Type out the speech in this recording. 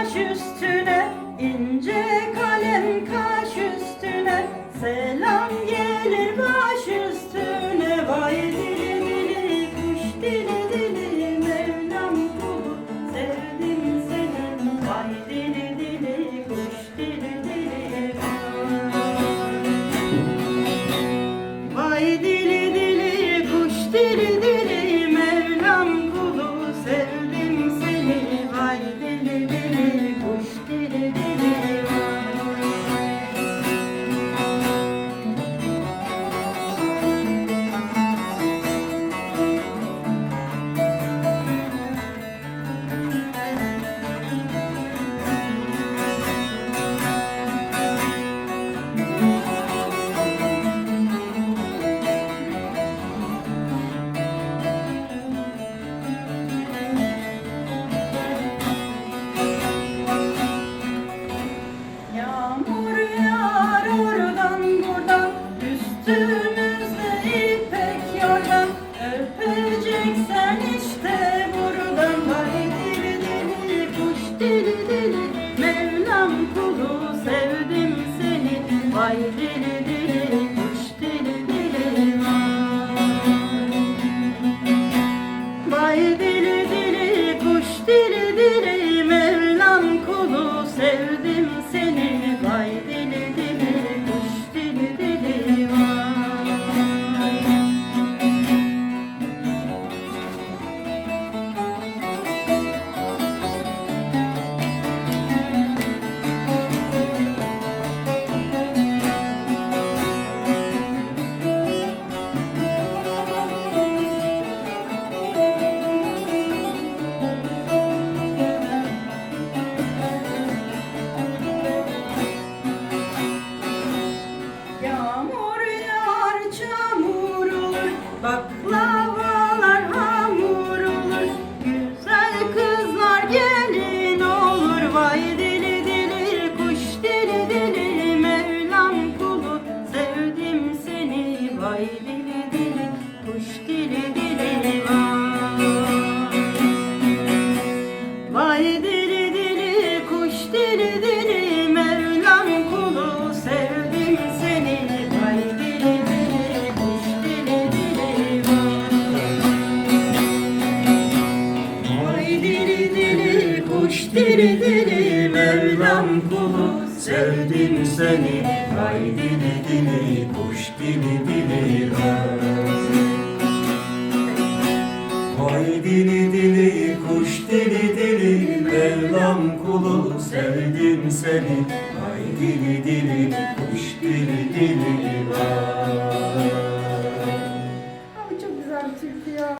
taş üstüne ince kalem kaş üstüne. Selam Ay dili dili kuş dili dili vay dili dili kuş dili dili Mevlam kulu sevdim seni. Olur Baklavalar hamur olur Güzel kızlar gelin olur. Vay dili dili kuş dili dili Mevlam kulu sevdim seni. Vay dili dili dili Mevlam kulu sevdim seni. Vay dili dili kuş dili dili Vay dili dili kuş dili dili Mevlam kulu sevdim seni. Vay dili dili kuş dili dili vay